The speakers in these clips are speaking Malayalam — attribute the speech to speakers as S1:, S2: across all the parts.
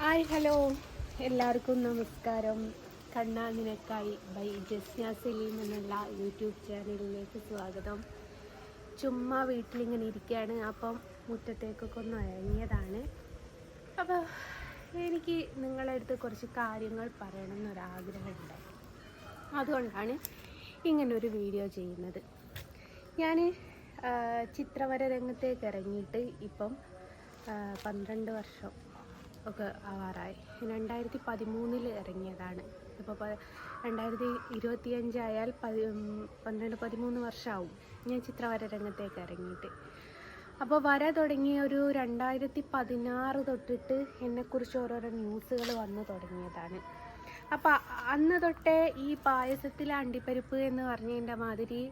S1: Hi hello. എല്ലാവർക്കും നമസ്കാരം. കണ്ണാ നിനക്കായി ബൈ ജസ്ന സലീം എന്നുള്ള യൂട്യൂബ് ചാനലിലേക്ക് സ്വാഗതം. ചുമ്മാ വീട്ടിലിങ്ങനെ ഇരിക്കുകയാണ്. അപ്പം മുറ്റത്തേക്കൊക്കെ ഒന്ന് ഇറങ്ങിയതാണ്. അപ്പോൾ എനിക്ക് നിങ്ങളുടെ അടുത്ത് കുറച്ച് കാര്യങ്ങൾ പറയണം എന്നൊരാഗ്രഹമുണ്ട്. അതുകൊണ്ടാണ് ഇങ്ങനൊരു വീഡിയോ ചെയ്യുന്നത്. ഞാൻ ചിത്രവര രംഗത്തേക്ക് ഇറങ്ങിയിട്ട് ഇപ്പം പന്ത്രണ്ട് വർഷം ഒക്കെ ആവാറായി. രണ്ടായിരത്തി പതിമൂന്നിൽ ഇറങ്ങിയതാണ്. ഇപ്പോൾ പ- രണ്ടായിരത്തി ഇരുപത്തിയഞ്ചായാൽ പതി ഉം, പന്ത്രണ്ട് പതിമൂന്ന് വർഷമാവും ഞാൻ ചിത്രവര രംഗത്തേക്ക് ഇറങ്ങിയിട്ട്. അപ്പോൾ വര തുടങ്ങിയ ഒരു രണ്ടായിരത്തി പതിനാറ് തൊട്ടിട്ട് എന്നെക്കുറിച്ച് ഓരോരോ ന്യൂസുകൾ വന്നു തുടങ്ങിയതാണ്. അപ്പോൾ അന്ന് തൊട്ടേ ഈ പായസത്തിലെ അണ്ടിപ്പരിപ്പ് എന്ന് പറഞ്ഞതിന്റെ മാതിരി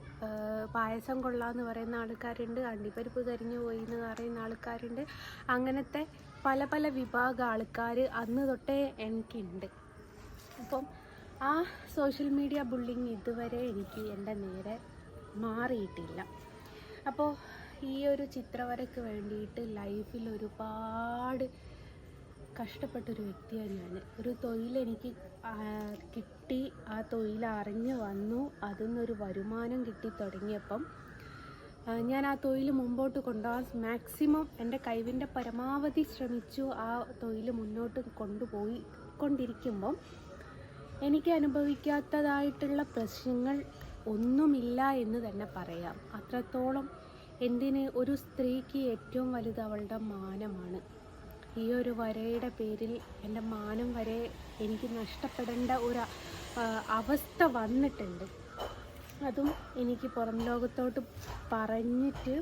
S1: പായസം കൊള്ളാന്ന് പറയുന്ന ആൾക്കാരുണ്ട് അണ്ടിപ്പരിപ്പ് കരിഞ്ഞു പോയി എന്ന് പറയുന്ന ആൾക്കാരുണ്ട്. അങ്ങനത്തെ പല പല വിഭാഗം ആൾക്കാർ അന്ന് തൊട്ടേ എനിക്കുണ്ട്. അപ്പം ആ സോഷ്യൽ മീഡിയ ബുള്ളിങ് ഇതുവരെ എനിക്ക് എന്റെ നേരെ മാറിയിട്ടില്ല. അപ്പോൾ ഈ ഒരു ചിത്രവരയ്ക്ക് വേണ്ടിയിട്ട് ലൈഫിൽ ഒരുപാട് കഷ്ടപ്പെട്ടൊരു വ്യക്തിയാണ് ഞാൻ ഒരു തൊഴിലെനിക്ക് കിട്ടി ആ തൊഴിൽ അറിഞ്ഞു വന്നു അതിൽ നിന്നൊരു വരുമാനം കിട്ടി തുടങ്ങിയപ്പം ഞാൻ ആ തൊഴിൽ മുമ്പോട്ട് കൊണ്ടുപോകാൻ മാക്സിമം എന്റെ കഴിവിന്റെ പരമാവധി ശ്രമിച്ചു ആ തൊഴിൽ മുന്നോട്ട് കൊണ്ടുപോയി കൊണ്ടിരിക്കുമ്പം എനിക്ക് അനുഭവിക്കാത്തതായിട്ടുള്ള പ്രശ്നങ്ങൾ ഒന്നുമില്ല എന്ന് തന്നെ പറയാം. അത്രത്തോളം എന്തിന് ഒരു സ്ത്രീക്ക് ഏറ്റവും വലുത് അവളുടെ മാനമാണ്. ഈ ഒരു വരയുടെ പേരിൽ എന്റെ മാനം വരെ എനിക്ക് നഷ്ടപ്പെടേണ്ട ഒരു അവസ്ഥ വന്നിട്ടുണ്ട്. അതും എനിക്ക് പുറം ലോകത്തോട്ട് പറഞ്ഞിട്ട്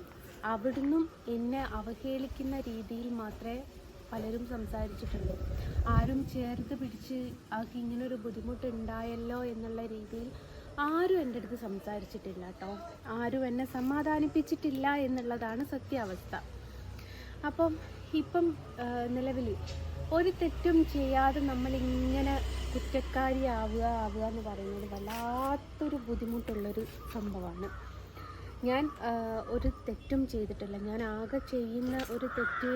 S1: അവിടുന്നും എന്നെ അവഹേളിക്കുന്ന രീതിയിൽ മാത്രമേ പലരും സംസാരിച്ചിട്ടുള്ളൂ. ആരും ചേർത്ത് പിടിച്ച് ആൾക്ക് ഇങ്ങനൊരു ബുദ്ധിമുട്ടുണ്ടായല്ലോ എന്നുള്ള രീതിയിൽ ആരും എന്റെ അടുത്ത് സംസാരിച്ചിട്ടില്ല കേട്ടോ. ആരും എന്നെ സമാധാനിപ്പിച്ചിട്ടില്ല എന്നുള്ളതാണ് സത്യാവസ്ഥ. അപ്പം ഇപ്പം നിലവിൽ ഒരു തെറ്റും ചെയ്യാതെ നമ്മളിങ്ങനെ കുറ്റക്കാരിയാവുക ആവുക എന്ന് പറയുന്നത് വല്ലാത്തൊരു ബുദ്ധിമുട്ടുള്ളൊരു സംഭവമാണ്. ഞാൻ ഒരു തെറ്റും ചെയ്തിട്ടില്ല. ഞാൻ ആകെ ചെയ്യുന്ന ഒരു തെറ്റ്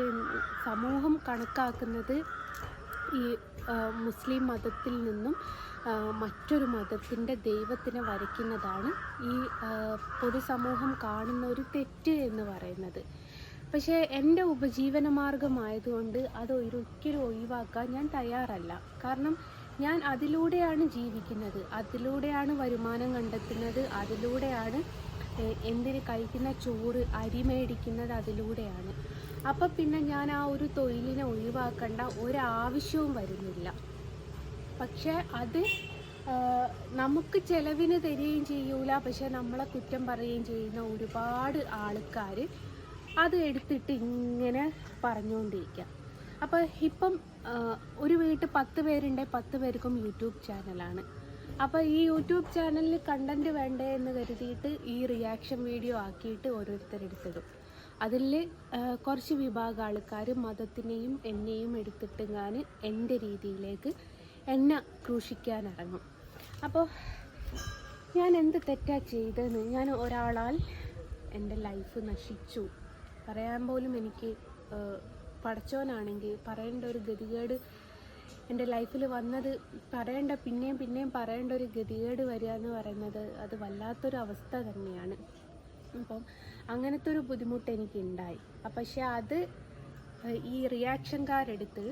S1: സമൂഹം കണക്കാക്കുന്നത് ഈ മുസ്ലിം മതത്തിൽ നിന്നും മറ്റൊരു മതത്തിന്റെ ദൈവത്തിനെ വരയ്ക്കുന്നതാണ് ഈ പൊതുസമൂഹം കാണുന്ന ഒരു തെറ്റ് എന്ന് പറയുന്നത്. പക്ഷേ എന്റെ ഉപജീവന മാർഗമായതുകൊണ്ട് അത് ഒരിക്കലും ഒഴിവാക്കാൻ ഞാൻ തയ്യാറല്ല. കാരണം ഞാൻ അതിലൂടെയാണ് ജീവിക്കുന്നത്. അതിലൂടെയാണ് വരുമാനം കണ്ടെത്തുന്നത്. അതിലൂടെയാണ് എന്തിന് കഴിക്കുന്ന ചോറ് അരി മേടിക്കുന്നത് അതിലൂടെയാണ്. അപ്പം പിന്നെ ഞാൻ ആ ഒരു തൊഴിലിനെ ഒഴിവാക്കേണ്ട ഒരാവശ്യവും വരുന്നില്ല. പക്ഷേ അത് നമുക്ക് ചെലവിന് തരികയും ചെയ്യൂല. പക്ഷെ നമ്മളെ കുറ്റം പറയുകയും ചെയ്യുന്ന ഒരുപാട് ആൾക്കാർ അത് എടുത്തിട്ട് ഇങ്ങനെ പറഞ്ഞുകൊണ്ടിരിക്കുക അപ്പോൾ ഇപ്പം ഒരു വീട്ടിൽ പത്ത് പേരുണ്ട് പത്ത് പേർക്കും യൂട്യൂബ് ചാനലാണ്. അപ്പോൾ ഈ യൂട്യൂബ് ചാനലിൽ കണ്ടന്റ് വേണ്ടേ എന്ന് കരുതിയിട്ട് ഈ റിയാക്ഷൻ വീഡിയോ ആക്കിയിട്ട് ഓരോരുത്തരെടുത്തിടും അതിൽ കുറച്ച് വിഭാഗം ആൾക്കാർ മതത്തിനെയും എന്നെയും എടുത്തിട്ട് ഞാൻ എന്റെ രീതിയിലേക്ക് എന്നെ ക്രൂഷിക്കാൻ ഇറങ്ങും. അപ്പോൾ ഞാൻ എന്ത് തെറ്റാ ചെയ്തതെന്ന് ഞാൻ ഒരാളാൽ എന്റെ ലൈഫ് നശിച്ചു. പറയാൻ പോലും എനിക്ക് പഠിച്ചവനാണെങ്കിൽ പറയേണ്ട ഒരു ഗതികേട് എന്റെ ലൈഫിൽ വന്നത് പറയേണ്ട പിന്നെയും പിന്നെയും പറയേണ്ട ഒരു ഗതികേട് വരിക എന്ന് പറയുന്നത് അത് വല്ലാത്തൊരു അവസ്ഥ തന്നെയാണ്. അപ്പം അങ്ങനത്തെ ഒരു ബുദ്ധിമുട്ട് എനിക്ക് ഉണ്ടായി പക്ഷെ അത് ഈ റിയാക്ഷൻകാരെടുത്ത്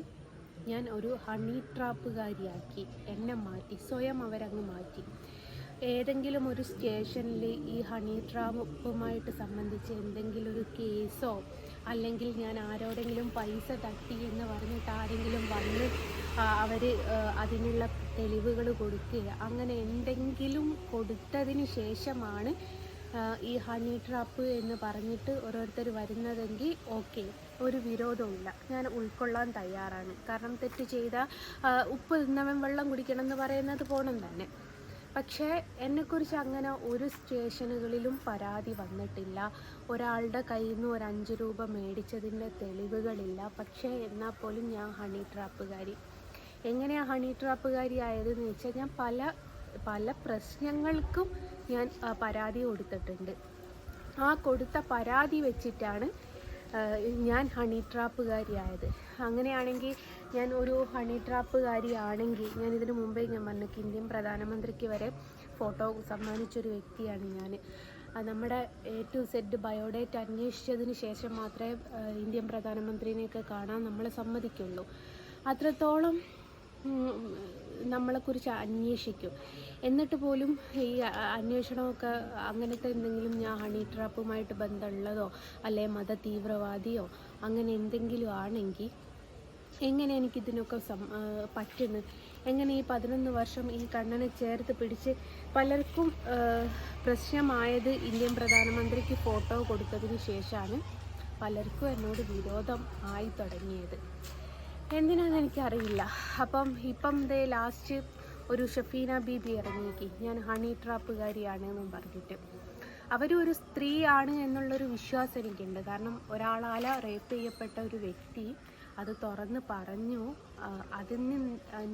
S1: ഞാൻ ഒരു ഹണി ട്രാപ്പുകാരിയാക്കി. എന്നെ മാറ്റി സ്വയം അവരങ്ങ് മാറ്റി. ഏതെങ്കിലും ഒരു സ്റ്റേഷനിൽ ഈ ഹണി ട്രാപ്പുമായിട്ട് സംബന്ധിച്ച് എന്തെങ്കിലും ഒരു കേസോ അല്ലെങ്കിൽ ഞാൻ ആരോടെങ്കിലും പൈസ തട്ടി എന്ന് പറഞ്ഞിട്ട് ആരെങ്കിലും വന്ന് അവർ അതിനുള്ള തെളിവുകൾ കൊടുക്കുക അങ്ങനെ എന്തെങ്കിലും കൊടുത്തതിന് ശേഷമാണ് ഈ ഹണി ട്രാപ്പ് എന്ന് പറഞ്ഞിട്ട് ഓരോരുത്തർ വരുന്നതെങ്കിൽ ഓക്കെ ഒരു വിരോധമില്ല ഞാൻ ഉൾക്കൊള്ളാൻ തയ്യാറാണ്. കാരണം തെറ്റ് ചെയ്ത ഉപ്പ് തിന്നവൻ വെള്ളം കുടിക്കണം എന്ന് പറയുന്നത് പോണം തന്നെ. പക്ഷേ എന്നെക്കുറിച്ച് അങ്ങനെ ഒരു സ്റ്റേഷനുകളിലും പരാതി വന്നിട്ടില്ല. ഒരാളുടെ കയ്യിൽ നിന്ന് ഒരു അഞ്ച് രൂപ മേടിച്ചതിന്റെ തെളിവുകളില്ല. പക്ഷേ എന്നാൽ പോലും ഞാൻ ഹണി ട്രാപ്പുകാരി എങ്ങനെയാണ് ഹണി ട്രാപ്പുകാരി ആയതെന്ന് വെച്ചാൽ ഞാൻ പല പല പ്രശ്നങ്ങൾക്കും ഞാൻ പരാതി കൊടുത്തിട്ടുണ്ട്. ആ കൊടുത്ത പരാതി വെച്ചിട്ടാണ് ഞാൻ ഹണി ട്രാപ്പുകാരിയായത് അങ്ങനെയാണെങ്കിൽ ഞാൻ ഒരു ഹണി ട്രാപ്പുകാരിയാണെങ്കിൽ ഞാൻ ഇതിനു മുമ്പേ ഞാൻ പറഞ്ഞു ഇന്ത്യൻ പ്രധാനമന്ത്രിക്ക് വരെ ഫോട്ടോ സമ്മാനിച്ചൊരു വ്യക്തിയാണ് ഞാൻ. നമ്മുടെ എ ടു സെഡ് ബയോഡേറ്റ് അന്വേഷിച്ചതിന് ശേഷം മാത്രമേ ഇന്ത്യൻ പ്രധാനമന്ത്രിനെയൊക്കെ കാണാൻ നമ്മളെ സമ്മതിക്കുള്ളൂ. അത്രത്തോളം നമ്മളെക്കുറിച്ച് അന്വേഷിക്കും. എന്നിട്ട് പോലും ഈ അന്വേഷണമൊക്കെ അങ്ങനത്തെ എന്തെങ്കിലും ഞാൻ ഹണി ട്രാപ്പുമായിട്ട് ബന്ധമുള്ളതോ അല്ലെ മത തീവ്രവാദിയോ അങ്ങനെ എന്തെങ്കിലും ആണെങ്കിൽ എങ്ങനെ എനിക്കിതിനൊക്കെ സം പറ്റുന്നു? എങ്ങനെ ഈ പതിനൊന്ന് വർഷം ഈ കണ്ണനെ ചേർത്ത് പിടിച്ച് പലർക്കും പ്രശ്നമായത് ഇന്ത്യൻ പ്രധാനമന്ത്രിക്ക് ഫോട്ടോ കൊടുത്തതിന് ശേഷമാണ് പലർക്കും എന്നോട് വിരോധം ആയി തുടങ്ങിയത്. എന്തിനാന്ന് എനിക്കറിയില്ല. അപ്പം ഇപ്പം ദേ ലാസ്റ്റ് ഒരു ഷഫീന ബീബി ഇറങ്ങിയേക്കി ഞാൻ ഹണി ട്രാപ്പുകാരിയാണ് എന്നും പറഞ്ഞിട്ട്. അവരും ഒരു സ്ത്രീയാണ് എന്നുള്ളൊരു വിശ്വാസം എനിക്കുണ്ട്. കാരണം ഒരാളാല റേപ്പ് ചെയ്യപ്പെട്ട ഒരു വ്യക്തി അത് തുറന്ന് പറഞ്ഞു അതിന്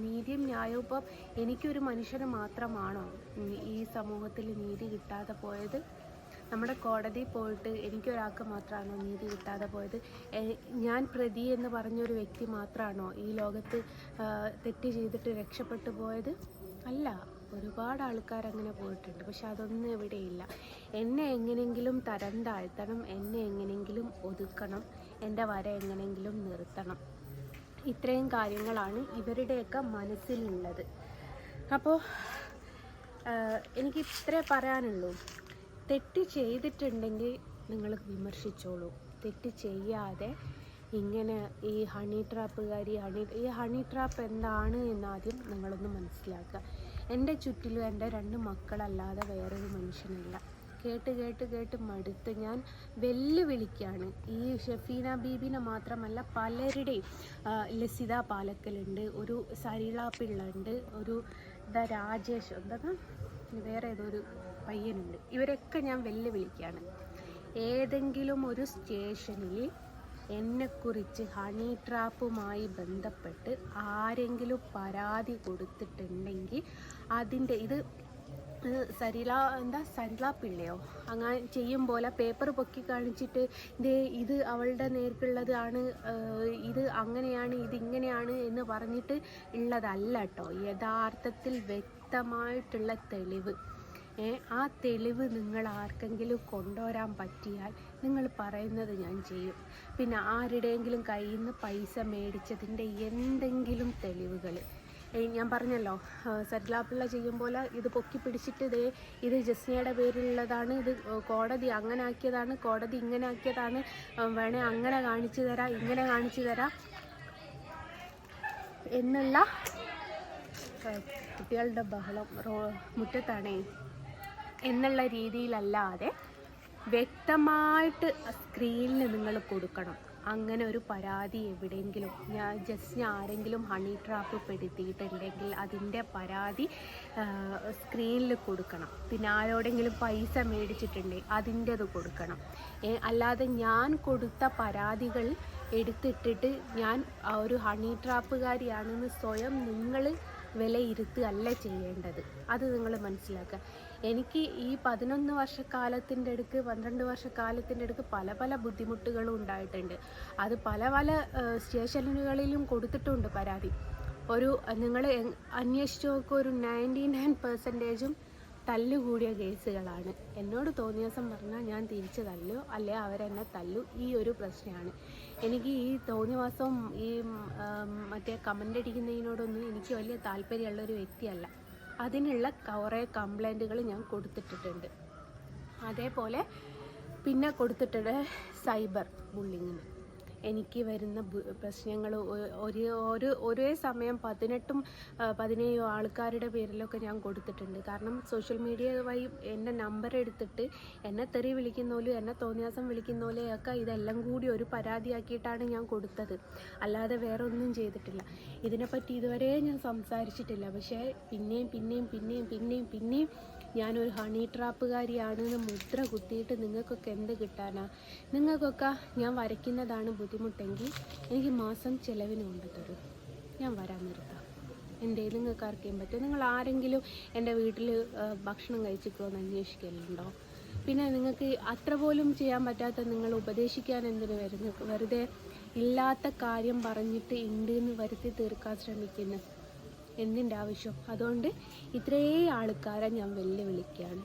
S1: നീതിയും ന്യായവും ഇപ്പം എനിക്കൊരു മനുഷ്യന് മാത്രമാണോ ഈ സമൂഹത്തിൽ നീതി കിട്ടാതെ പോയത്? നമ്മുടെ കോടതിയിൽ പോയിട്ട് എനിക്കൊരാൾക്ക് മാത്രമാണോ നീതി കിട്ടാതെ പോയത്? ഞാൻ പ്രതി എന്ന് പറഞ്ഞൊരു വ്യക്തി മാത്രമാണോ ഈ ലോകത്ത് തെറ്റ് ചെയ്തിട്ട് രക്ഷപ്പെട്ടു പോയത്? അല്ല ഒരുപാട് ആൾക്കാർ അങ്ങനെ പോയിട്ടുണ്ട് പക്ഷെ അതൊന്നും ഇവിടെയില്ല എന്നെ എങ്ങനെയെങ്കിലും തരം താഴ്ത്തണം എന്നെ എങ്ങനെയെങ്കിലും ഒതുക്കണം. എന്റെ വര എങ്ങനെയെങ്കിലും നിർത്തണം. ഇത്രയും കാര്യങ്ങളാണ് ഇവരുടെയൊക്കെ മനസ്സിലുള്ളത്. അപ്പോൾ എനിക്ക് ഇത്രേ പറയാനുള്ളൂ. തെറ്റ് ചെയ്തിട്ടുണ്ടെങ്കിൽ നിങ്ങൾ വിമർശിച്ചോളൂ. തെറ്റ് ചെയ്യാതെ ഇങ്ങനെ ഈ ഹണി ട്രാപ്പുകാരി ഹണി ഈ ഹണി ട്രാപ്പ് എന്താണ് എന്നാദ്യം നിങ്ങളൊന്ന് മനസ്സിലാക്കുക. എന്റെ ചുറ്റിലും എന്റെ രണ്ട് മക്കളല്ലാതെ വേറൊരു മനുഷ്യനില്ല. കേട്ട് കേട്ട് കേട്ട് മടുത്ത് ഞാൻ വെല്ലുവിളിക്കുകയാണ് ഈ ഷെഫീന ബീബിനെ മാത്രമല്ല പലരുടെയും ലസിത പാലക്കലുണ്ട് ഒരു സരിള പിള്ള ഉണ്ട് ഒരു ദ രാജേഷ് എന്താ വേറെ ഏതോ ഒരു പയ്യനുണ്ട്. ഇവരൊക്കെ ഞാൻ വെല്ലുവിളിക്കുകയാണ് ഏതെങ്കിലും ഒരു സ്റ്റേഷനിൽ എന്നെക്കുറിച്ച് ഹണി ട്രാപ്പുമായി ബന്ധപ്പെട്ട് ആരെങ്കിലും പരാതി കൊടുത്തിട്ടുണ്ടെങ്കിൽ അതിന്റെ ഇത് സരില എന്താ സരില പിള്ളയോ? അങ്ങനെ ചെയ്യും പോലെ പേപ്പർ പൊക്കി കാണിച്ചിട്ട് ദേ ഇത് അവളുടെ നേർക്കുള്ളതാണ് ഇത് അങ്ങനെയാണ് ഇത് ഇങ്ങനെയാണ് എന്ന് പറഞ്ഞിട്ട് ഉള്ളതല്ല കേട്ടോ യഥാർത്ഥത്തിൽ വ്യക്തമായിട്ടുള്ള തെളിവ്. ആ തെളിവ് നിങ്ങൾ ആർക്കെങ്കിലും കൊണ്ടുവരാൻ പറ്റിയാൽ നിങ്ങൾ പറയുന്നത് ഞാൻ ചെയ്യും. പിന്നെ ആരുടെയെങ്കിലും കയ്യിൽ നിന്ന് പൈസ മേടിച്ചതിന്റെ എന്തെങ്കിലും തെളിവുകൾ. ഞാൻ പറഞ്ഞല്ലോ. സെറ്റിലാപ്പിള്ള ചെയ്യും പോലെ ഇത് പൊക്കി പിടിച്ചിട്ട് ഇതേ ഇത് ജസ്നയുടെ പേരിലുള്ളതാണ് ഇത് കോടതി അങ്ങനെ ആക്കിയതാണ് കോടതി ഇങ്ങനെ ആക്കിയതാണ്. വേണേ അങ്ങനെ കാണിച്ചു തരാം ഇങ്ങനെ കാണിച്ചു തരാം എന്നുള്ള കുട്ടികളുടെ ബഹളം റോ മുറ്റത്താണേ. എന്നുള്ള രീതിയിലല്ലാതെ വ്യക്തമായിട്ട് സ്ക്രീനിൽ നിങ്ങൾ കൊടുക്കണം. അങ്ങനെ ഒരു പരാതി എവിടെയെങ്കിലും ഞാൻ ജസ്റ്റ് ആരെങ്കിലും ഹണി ട്രാപ്പ് പെടുത്തിയിട്ടുണ്ടെങ്കിൽ അതിന്റെ പരാതി സ്ക്രീനിൽ കൊടുക്കണം. പിന്നെ ആരോടെങ്കിലും പൈസ മേടിച്ചിട്ടുണ്ടെങ്കിൽ അതിന്റെത് കൊടുക്കണം. അല്ലാതെ ഞാൻ കൊടുത്ത പരാതികൾ എടുത്തിട്ടിട്ട് ഞാൻ ഒരു ഹണി ട്രാപ്പുകാരിയാണെന്ന് സ്വയം നിങ്ങൾ വിലയിരുത്തുകയല്ല ചെയ്യേണ്ടത്. അത് നിങ്ങൾ മനസ്സിലാക്കുക. എനിക്ക് ഈ പതിനൊന്ന് വർഷക്കാലത്തിന്റെ അടുക്ക് പന്ത്രണ്ട് വർഷക്കാലത്തിന്റെ അടുക്ക് പല പല ബുദ്ധിമുട്ടുകളും ഉണ്ടായിട്ടുണ്ട്. അത് പല പല സ്റ്റേഷനുകളിലും കൊടുത്തിട്ടുണ്ട് പരാതി. ഒരു നിങ്ങൾ അന്വേഷിച്ച് നോക്കുക ഒരു നയന്റി നയൻ പെർസെന്റേജും തല്ലുകൂടിയ കേസുകളാണ്. എന്നോട് തോന്നിയ ദിവസം പറഞ്ഞാൽ ഞാൻ തിരിച്ച് തല്ലു അല്ലെ അവരെന്നെ തല്ലു. ഈ ഒരു പ്രശ്നമാണ്. എനിക്ക് ഈ തോന്നിയ മാസം ഈ മറ്റേ കമന്റ് അടിക്കുന്നതിനോടൊന്നും എനിക്ക് വലിയ താല്പര്യമുള്ള ഒരു വ്യക്തിയല്ല. അതിനുള്ള കുറേ കംപ്ലൈന്റുകൾ ഞാൻ കൊടുത്തിട്ടിട്ടുണ്ട്. അതേപോലെ പിന്നെ കൊടുത്തിട്ടുണ്ട് സൈബർ ബുള്ളിങ്ങിന് എനിക്ക് വരുന്ന പ്രശ്നങ്ങൾ ഒരു ഒരു ഒരേ സമയം പതിനെട്ടും പതിനേഴും ആൾക്കാരുടെ പേരിലൊക്കെ ഞാൻ കൊടുത്തിട്ടുണ്ട്. കാരണം സോഷ്യൽ മീഡിയ വഴി എന്റെ നമ്പർ എടുത്തിട്ട് എന്നെ തെറി വിളിക്കുന്നോലും എന്നെ തോന്നിയാസം വിളിക്കുന്നോലെയൊക്കെ ഇതെല്ലാം കൂടി ഒരു പരാതിയാക്കിയിട്ടാണ് ഞാൻ കൊടുത്തത്. അല്ലാതെ വേറെ ഒന്നും ചെയ്തിട്ടില്ല. ഇതിനെപ്പറ്റി ഇതുവരെ ഞാൻ സംസാരിച്ചിട്ടില്ല. പക്ഷേ പിന്നെയും പിന്നെയും പിന്നെയും പിന്നെയും പിന്നെയും ഞാനൊരു ഹണി ട്രാപ്പുകാരിയാണെന്ന് മുദ്ര കുത്തിയിട്ട് നിങ്ങൾക്കൊക്കെ എന്ത് കിട്ടാനാ? നിങ്ങൾക്കൊക്കെ ഞാൻ വരയ്ക്കുന്നതാണ് ബുദ്ധിമുട്ടെങ്കിൽ എനിക്ക് മാസം ചിലവിന് കൊണ്ട് തരും. ഞാൻ വരാൻ നിർത്താം. എന്റെ നിങ്ങൾക്ക് അറിയാൻ പറ്റും? നിങ്ങൾ ആരെങ്കിലും എന്റെ വീട്ടിൽ ഭക്ഷണം കഴിച്ചിട്ടോ എന്ന് അന്വേഷിക്കലുണ്ടോ? പിന്നെ നിങ്ങൾക്ക് അത്ര പോലും ചെയ്യാൻ പറ്റാത്ത നിങ്ങൾ ഉപദേശിക്കാൻ എന്തിനു വരുന്നു? വെറുതെ ഇല്ലാത്ത കാര്യം പറഞ്ഞിട്ട് ഉണ്ട് എന്ന് വരുത്തി തീർക്കാൻ ശ്രമിക്കുന്നു. എന്തിന്റെ ആവശ്യം? അതുകൊണ്ട് ഇത്രേ ആൾക്കാരെ ഞാൻ വെല്ലുവിളിക്കുകയാണ്.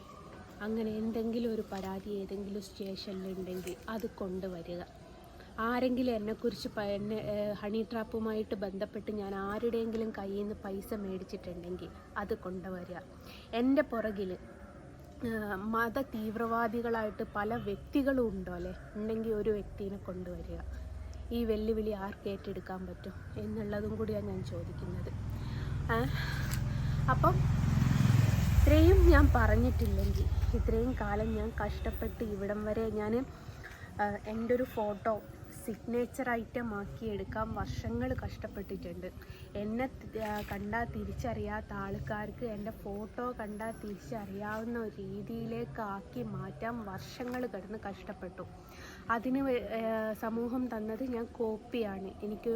S1: അങ്ങനെ എന്തെങ്കിലും ഒരു പരാതി ഏതെങ്കിലും സ്റ്റേഷനിലുണ്ടെങ്കിൽ അത് കൊണ്ടുവരിക. ആരെങ്കിലും എന്നെക്കുറിച്ച് എന്നെ ഹണി ട്രാപ്പുമായിട്ട് ബന്ധപ്പെട്ട് ഞാൻ ആരുടെയെങ്കിലും കയ്യിൽ നിന്ന് പൈസ മേടിച്ചിട്ടുണ്ടെങ്കിൽ അത് കൊണ്ടുവരിക. എന്റെ പുറകിൽ മത തീവ്രവാദികളായിട്ട് പല വ്യക്തികളും ഉണ്ടോ അല്ലേ? ഉണ്ടെങ്കിൽ ഒരു വ്യക്തിനെ കൊണ്ടുവരിക. ഈ വെല്ലുവിളി ആർക്ക് ഏറ്റെടുക്കാൻ പറ്റും എന്നുള്ളതും കൂടിയാണ് ഞാൻ ചോദിക്കുന്നത്. അപ്പം ഇത്രയും ഞാൻ പറഞ്ഞിട്ടില്ലെങ്കിൽ ഇത്രയും കാലം ഞാൻ കഷ്ടപ്പെട്ട് ഇവിടം വരെ ഞാൻ എന്റെ ഒരു ഫോട്ടോ സിഗ്നേച്ചർ ഐറ്റം ആക്കി എടുക്കാൻ വർഷങ്ങൾ കഷ്ടപ്പെട്ടിട്ടുണ്ട്. എന്നെ കണ്ടാൽ തിരിച്ചറിയാത്ത ആൾക്കാർക്ക് എന്റെ ഫോട്ടോ കണ്ടാൽ തിരിച്ചറിയാവുന്ന രീതിയിലേക്ക് ആക്കി മാറ്റാൻ വർഷങ്ങൾ കിടന്ന് കഷ്ടപ്പെട്ടു. അതിന് സമൂഹം തന്നത് ഞാൻ കോപ്പിയാണ് എനിക്ക്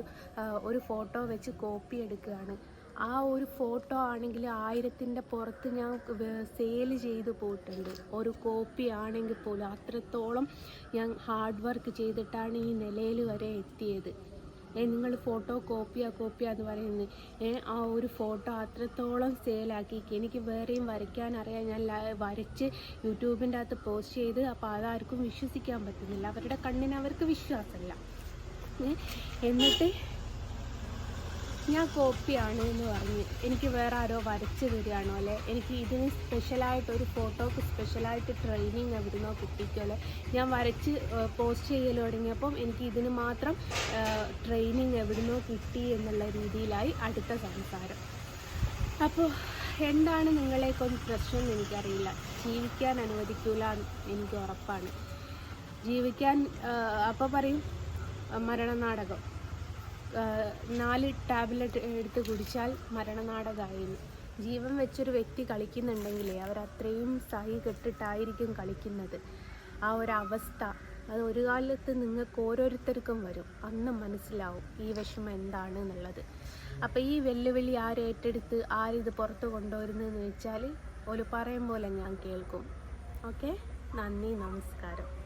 S1: ഒരു ഫോട്ടോ വെച്ച് കോപ്പി എടുക്കുകയാണ്. ആ ഒരു ഫോട്ടോ ആണെങ്കിൽ ആയിരത്തിന്റെ പുറത്ത് ഞാൻ സെയിൽ ചെയ്ത് പോയിട്ടുണ്ട്. ഒരു കോപ്പി ആണെങ്കിൽ പോലും അത്രത്തോളം ഞാൻ ഹാർഡ് വർക്ക് ചെയ്തിട്ടാണ് ഈ നിലയിൽ വരെ എത്തിയത്. ഏ നിങ്ങൾ ഫോട്ടോ കോപ്പിയാ കോപ്പിയാ എന്ന് പറയുന്നത്. ഏ ആ ഒരു ഫോട്ടോ അത്രത്തോളം സെയിലാക്കി എനിക്ക് വേറെയും വരയ്ക്കാൻ അറിയാം. ഞാൻ വരച്ച് യൂട്യൂബിന്റെ അകത്ത് പോസ്റ്റ് ചെയ്ത് അപ്പോൾ അതാർക്കും വിശ്വസിക്കാൻ പറ്റുന്നില്ല. അവരുടെ കണ്ണിന് അവർക്ക് വിശ്വാസമില്ല. എന്നിട്ട് ഞാൻ കോപ്പിയാണ് എന്ന് പറഞ്ഞ് എനിക്ക് വേറെ ആരോ വരച്ച് തരികയാണോ അല്ലെ? എനിക്ക് ഇതിന് സ്പെഷ്യലായിട്ട് ഒരു ഫോട്ടോക്ക് സ്പെഷ്യലായിട്ട് ട്രെയിനിങ് എവിടുന്നോ അല്ലെ? ഞാൻ വരച്ച് പോസ്റ്റ് ചെയ്യൽ തുടങ്ങിയപ്പം എനിക്ക് ഇതിന് മാത്രം ട്രെയിനിങ് എവിടുന്നോ കിട്ടി എന്നുള്ള രീതിയിലായി അടുത്ത സംസാരം. അപ്പോൾ എന്താണ് നിങ്ങളെ കൊണ്ട് പ്രശ്നം എനിക്കറിയില്ല. ജീവിക്കാൻ അനുവദിക്കൂല എനിക്ക് ഉറപ്പാണ്. ജീവിക്കാൻ അപ്പോൾ പറയും മരണനാടകം. നാല് ടാബ്ലറ്റ് എടുത്ത് കുടിച്ചാൽ മരണനാടകമായിരുന്നു ജീവൻ വെച്ചൊരു വ്യക്തി കളിക്കുന്നുണ്ടെങ്കിലേ അവരത്രയും സഹി കെട്ടിട്ടായിരിക്കും കളിക്കുന്നത്. ആ ഒരു അവസ്ഥ അത് ഒരു കാലത്ത് നിങ്ങൾക്ക് ഓരോരുത്തർക്കും വരും. അന്ന് മനസ്സിലാവും ഈ വിഷമം എന്താണ് എന്നുള്ളത്. അപ്പോൾ ഈ വെല്ലുവിളി ആരേറ്റെടുത്ത് ആരിത് പുറത്ത് കൊണ്ടുവരുന്നതെന്ന് വെച്ചാൽ ഒരു പറയും പോലെ ഞാൻ കേൾക്കും. ഓക്കെ? നന്ദി നമസ്കാരം.